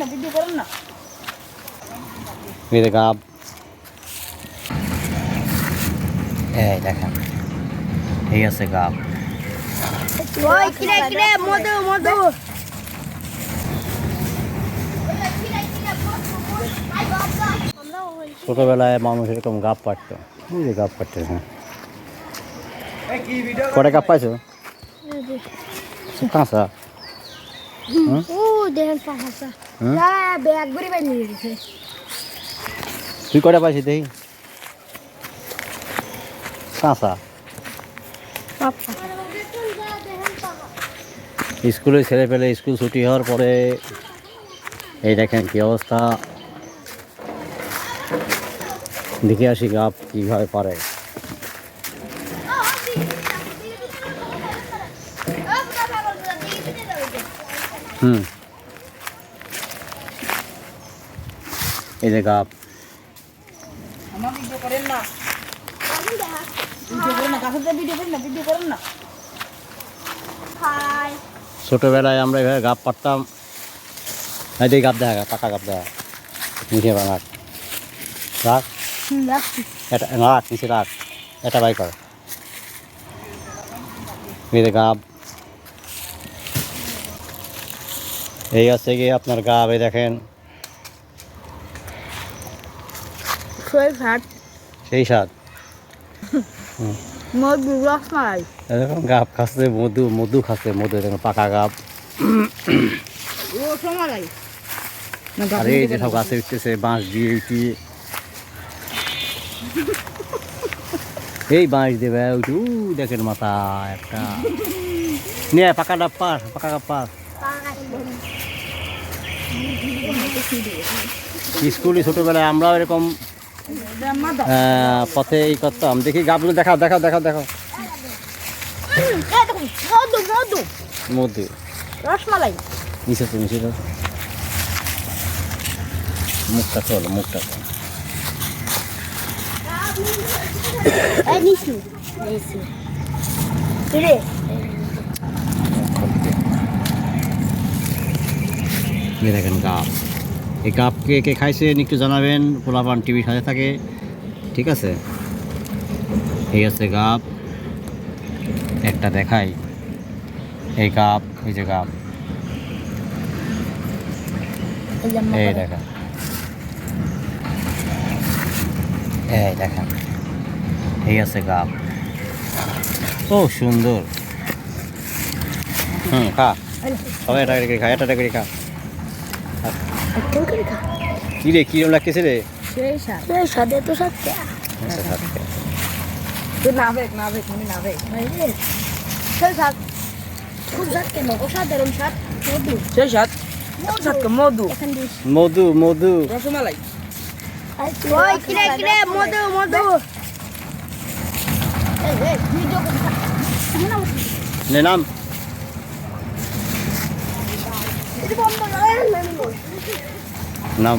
না ভিডিও করেন না। এই যে এই দেখেন এই আছে গাব ওই কিরে কিরে মধু মধু। ছোটবেলায় মানুষ এরকম গাব পারতো এই যে পারতো হ্যাঁ কটা গাব পাইছো? কাঁচা ও দেখেন পাহাড়টা হ্যাঁ? তুই কটা পাইছি দেখি? কাঁচা স্কুলে ছেলে পেলে স্কুল ছুটি হওয়ার পরে এই দেখেন কি অবস্থা। দেখে আসি গাপ কীভাবে পারে। হুম এই যে গাপ আমার ভিডিও করেন না ভিডিও করেন না কাছে দিয়ে ভিডিও করেন না ভিডিও করেন না। হাই ছোটোবেলায় আমরা এভাবে গাপ পারতাম। এই যে গাপ দেখা পাকা গাপ দেখা। নিচে রাখ। রাখ এটা রাখ নিচে রাখ। এটা বাই কর। এই যে গাব। এই আছে গিয়ে আপনার গাব এই দেখেন। শরীর ঘাট সেই স্বাদ মধু রসমালাই এরকম গাব খাচ্ছে মধু মধু খাচ্ছে মধু দেখেন পাকা গাব রসমালাই না আর এই যে সব গাছে উঠতেছে বাঁশ দিয়ে উঠি। এই বাঁশ দেবে উঠি। উ দেখেন মাথা একটা। নিয়ে পাকা ডাব পার পাকা গাব পার। স্কুলে ছোটোবেলায় আমরাও এরকম পথে এই করতাম দেখি গাবগুলো দেখাও দেখাও দেখাও দেখাও। মধু। রসমালাই। তো মুখটা চলো মুখটা চলো এই নিশু নিশু রে। এই গাপ কে কে খাইছেন একটু জানাবেন পোলাপান টিভির সাথে থাকে। ঠিক আছে? এই আছে গাপ একটা দেখাই। এই কাপ এই যে গাপ এই দেখা। এই দেখেন এই আছে গাপ ও সুন্দর। হুম খা। সবাই এটা করে খা এটা করে খা। কি রে কিরম লাগতেছে রে? সাদে তো আচ্ছা। তুই না বেক না বেক না বেক সেই সাদ খুব সাদ কেন ও সাধারণ সাদ মধু। সেই মধু। মধু? মধু রসমালাই। ওই কিরে কিরে মধু মধু। নে নাম। নাম